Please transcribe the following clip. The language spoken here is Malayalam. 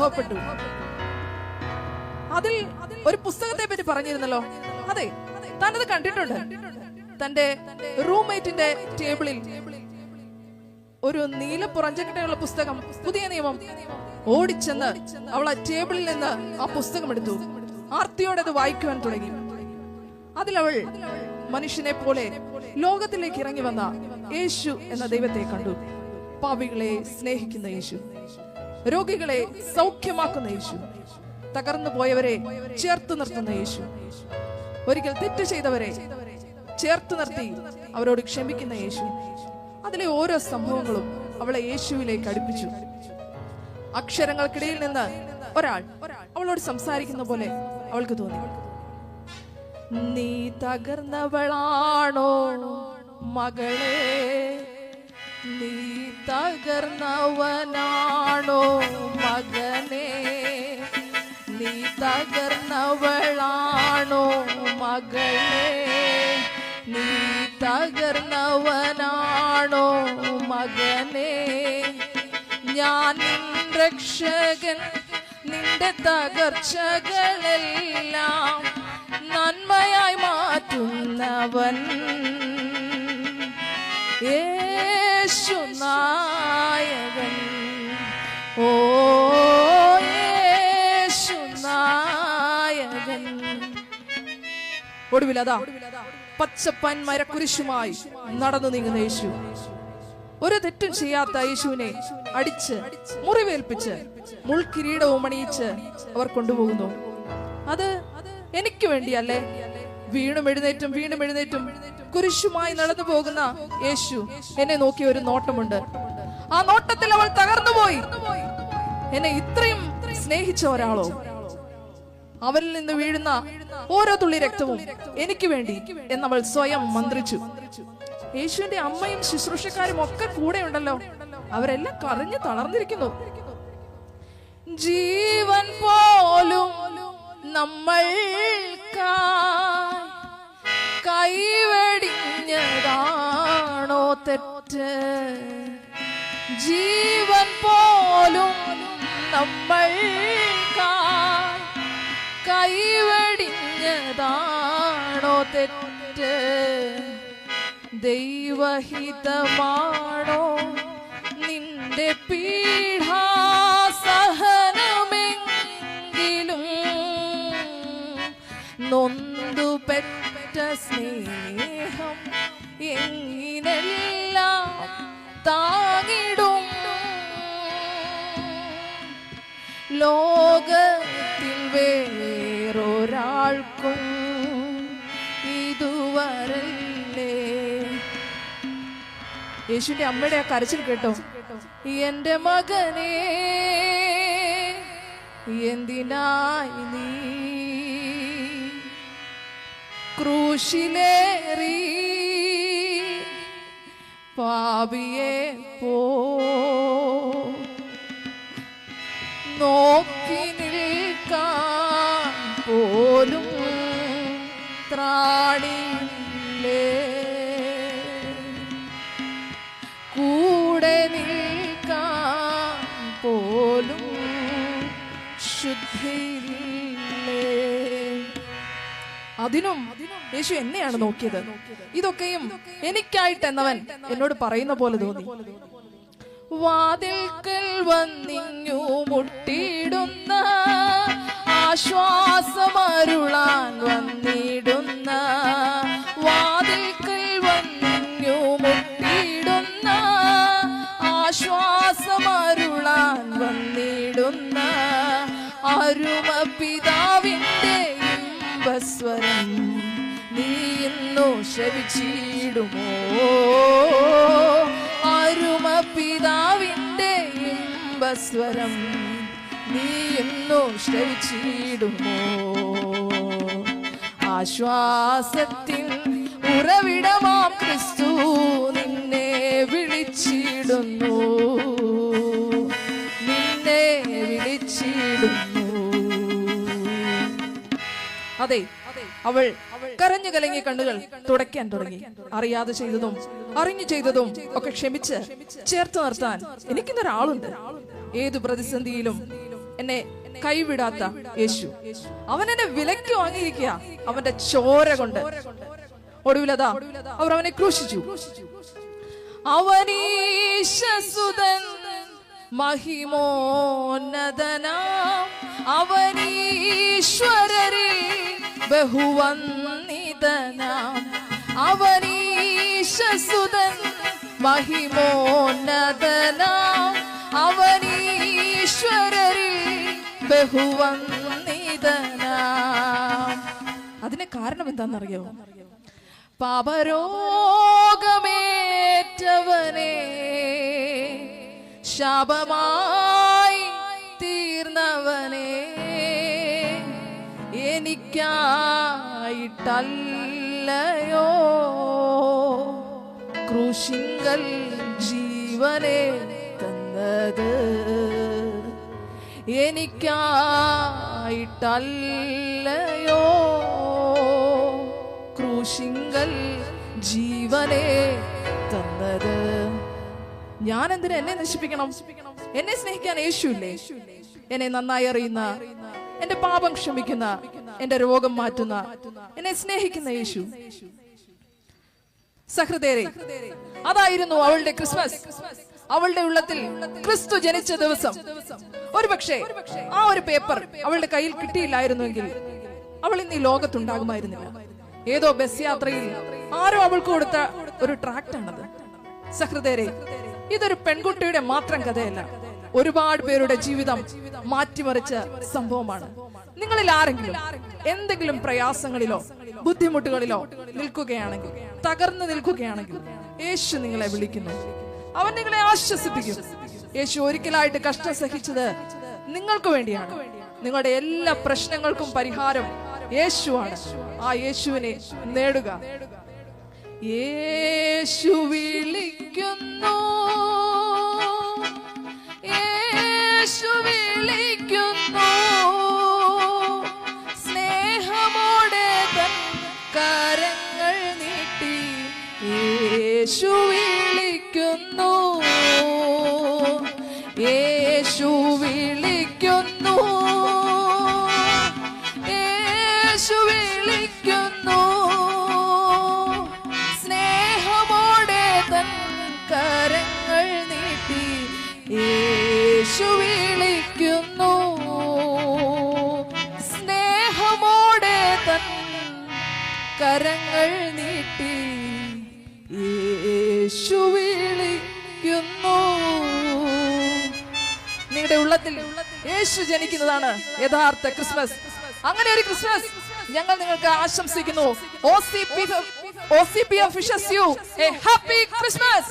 അനുഭവപ്പെട്ടു. അതിൽ ഒരു പുസ്തകത്തെ പറ്റി പറഞ്ഞിരുന്നല്ലോ. അതെ താനത് കണ്ടിട്ടുണ്ട്. തന്റെ റൂംമേറ്റിന്റെ ടേബിളിൽ ഒരു നീല പുറഞ്ചക്കട്ടയുള്ള പുസ്തകം പുതിയ നിയമം ഓടിച്ചെന്ന് അവൾ ആ ടേബിളിൽ നിന്ന് ആ പുസ്തകം എടുത്തു. ആർത്തിയോടെ അത് വായിക്കുവാൻ തുടങ്ങി. അതിലവൾ മനുഷ്യനെ പോലെ ലോകത്തിലേക്ക് ഇറങ്ങി വന്ന യേശു എന്ന ദൈവത്തെ കണ്ടു. പാപികളെ സ്നേഹിക്കുന്ന യേശു. രോഗികളെ സൗഖ്യമാക്കുന്ന യേശു. തകർന്നു പോയവരെ ചേർത്ത് നിർത്തുന്ന യേശു. ഒരിക്കൽ തെറ്റ് ചെയ്തവരെ ചേർത്ത് നിർത്തി അവരോട് ക്ഷമിക്കുന്ന യേശു. അതിലെ ഓരോ സംഭവങ്ങളും അവളെ യേശുവിലേക്ക് അടുപ്പിച്ചു. അക്ഷരങ്ങൾക്കിടയിൽ നിന്ന് ഒരാൾ അവളോട് സംസാരിക്കുന്ന പോലെ അവൾക്ക് തോന്നി. നീ തകർന്നവളാണോ മകളേ? നീ തകർന്നവനാണോ മകനെ? നീ തകർന്നവളാണോ മകളെ? നീ തകർന്നവനാണോ മകനെ? ഞാൻ രക്ഷകൻ നിന്റെ തകർച്ചകളെല്ലാം നന്മയായി മാറ്റുന്നവൻ. യേശു നായകൻ ഓ യേശു നായകൻ ഒടുവിൽ അതാ പച്ചപ്പൻ മരക്കുരിശുമായി നടന്നു നീങ്ങുന്ന യേശു. ഒരു തെറ്റും ചെയ്യാത്ത യേശുവിനെ അടിച്ച് മുറിവേൽപ്പിച്ച് മുൾക്കിരീടവും അണിയിച്ച് അവർ കൊണ്ടുപോകുന്നു. അത് എനിക്ക് വേണ്ടിയല്ലേ വീണും എഴുന്നേറ്റും വീണും എഴുന്നേറ്റും. കുരിശുമായി നടന്നു പോകുന്ന യേശു എന്നെ നോക്കിയ ഒരു നോട്ടമുണ്ട്. ആ നോട്ടത്തിൽ അവൾ തകർന്നുപോയി എന്നെ ഇത്രയും സ്നേഹിച്ച ഒരാളോ? അവരിൽ നിന്ന് വീഴുന്ന ഓരോ തുള്ളി രക്തവും എനിക്ക് വേണ്ടി എന്നവൾ സ്വയം മന്ത്രിച്ചു. യേശുവിന്റെ അമ്മയും ശുശ്രൂഷക്കാരും ഒക്കെ കൂടെ ഉണ്ടല്ലോ അവരെല്ലാം കറിഞ്ഞു തളർന്നിരിക്കുന്നു. ജീവൻ പോലും നമ്മൾ തെറ്റ് ജീവൻ പോലും നമ്മൾ കൈവടിഞ്ഞതാണോ തെറ്റ്? ദൈവഹിതമാണോ നിന്റെ പീഠാസഹനമെങ്കിലും നൊന്തു പെറ്റ സ്നേഹം എങ്ങിനെല്ലാം ലോകത്തിൽ വേറൊരാൾക്കും ഇതുവരല്ലേ? യേശുവിന്റെ അമ്മയുടെ ആ കരച്ചിൽ കേട്ടോ. എന്റെ മകനെ എന്തിനായി നീ ക്രൂശിലേറി പാപിയെ പോ കൂടെ നിൽക്കാൻ പോലും ശുദ്ധിയില്ലേ? അതിനും യേശു എന്നെയാണ് നോക്കിയത്. ഇതൊക്കെയും എനിക്കായിട്ട് എന്നവൻ എന്നോട് പറയുന്ന പോലെ തോന്നി. വാതിൽക്കൽ വന്നിങ്ങു മുട്ടിയിടുന്ന ആശ്വാസമരുളാൻ വന്നിടുന്ന വാതിൽക്കൽ വന്നു മുട്ടിടുന്ന ആശ്വാസമരുളാൻ വന്നിടുന്ന അരുമ പിതാവിന്റെ ഇമ്പസ്വരം നീ ഇന്നു ശവിച്ചിടുമോ അരുമ പിതാവിന്റെ ഇമ്പസ്വരം നീ എന്നും ശ്രവിച്ചിടുമോ ആശ്വാസത്തിൽ ഉറവിടമാം ക്രിസ്തു നിന്നെ വിളിച്ചിടുന്നു. നിന്നെ വിളിച്ചിടുന്നു. അതെ അവൾ കരഞ്ഞു കലങ്ങി കണ്ണുകൾ തുടയ്ക്കാൻ തുടങ്ങി. അറിയാതെ ചെയ്തതും അറിഞ്ഞു ചെയ്തതും ഒക്കെ ക്ഷമിച്ച് ചേർത്ത് നിർത്താൻ എനിക്കിന്നൊരാളുണ്ട്. ഏതു പ്രതിസന്ധിയിലും എന്നെ കൈവിടാത്ത യേശു. അവൻ എന്നെ വിലക്ക് വാങ്ങിയിരിക്കുക അവന്റെ ചോര കൊണ്ട്. ഒടുവിലതാ അവർ അവനെ ക്രൂശിച്ചു. അവനീശസുതൻ മഹിമോന്നതനാം. അവനീശ്വരരിൽ ബഹുവന്നിതനാം അവനീശസുതൻ മഹിമോന്നതനാം. ബഹുവന്നിതനാം അതിന് കാരണം എന്താണെന്നറിയോ? പാപരോഗമേറ്റവനെ ശാപമായി തീർന്നവനെ എനിക്കായിട്ടല്ലയോ? ക്രൂശിങ്കൽ ജീവനെ തന്നത്. എനിക്കായിട്ടല്ലയോ? ക്രൂശിങ്കൽ ജീവനെ തന്നത്. ഞാൻ എന്തിനാ എന്നെ നശിപ്പിക്കണം? എന്നെ സ്നേഹിക്കാൻ യേശുല്ലേ എന്നെ നന്നായി അറിയുന്ന എന്റെ പാപം ക്ഷമിക്കുന്ന എന്റെ രോഗം മാറ്റുന്ന എന്നെ സ്നേഹിക്കുന്ന യേശു. സഹൃദയരെ അതായിരുന്നു അവളുടെ ക്രിസ്മസ്. അവളുടെ ഉള്ളത്തിൽ ക്രിസ്തു ജനിച്ച ദിവസം. ഒരുപക്ഷെ ആ ഒരു പേപ്പർ അവളുടെ കയ്യിൽ കിട്ടിയില്ലായിരുന്നുവെങ്കിൽ അവൾ ഇന്ന് ഈ ലോകത്തുണ്ടാകുമായിരുന്നില്ല. ഏതോ ബസ് യാത്രയിൽ ആരോ അവൾക്ക് കൊടുത്ത ഒരു ട്രാക്ട് ആണത് സഹൃദയരെ ഇതൊരു പെൺകുട്ടിയുടെ മാത്രം കഥയല്ല. ഒരുപാട് പേരുടെ ജീവിതം മാറ്റിമറിച്ച സംഭവമാണ്. നിങ്ങളിൽ ആരെങ്കിലും എന്തെങ്കിലും പ്രയാസങ്ങളിലോ ബുദ്ധിമുട്ടുകളിലോ നിൽക്കുകയാണെങ്കിൽ തകർന്നു നിൽക്കുകയാണെങ്കിൽ യേശു നിങ്ങളെ വിളിക്കുന്നു. അവൻ നിങ്ങളെ ആശ്വസിപ്പിക്കും. യേശു ഒരിക്കലായിട്ട് കഷ്ടം സഹിച്ചത് നിങ്ങൾക്ക് വേണ്ടിയാണ്. നിങ്ങളുടെ എല്ലാ പ്രശ്നങ്ങൾക്കും പരിഹാരം യേശുവാണ്. ആ യേശുവിനെ നേടുക. യേശു വിളിക്കുന്നു. യേശു വിളിക്കുന്നു. യേശു വിളിക്കുന്നു. സ്നേഹമോടെ തൻ കരങ്ങൾ നീട്ടി യേശു വിളിക്കുന്നു. സ്നേഹമോടെ തൻ കരങ്ങൾ നീട്ടി യേശു നിങ്ങളുടെ ഉള്ളത്തിൽ യേശു ജനിക്കുന്നതാണ് യഥാർത്ഥ ക്രിസ്മസ്. അങ്ങനെ ഒരു ക്രിസ്മസ് ഞങ്ങൾ നിങ്ങൾക്ക് ആശംസിക്കുന്നു. O C P O C P U A happy Christmas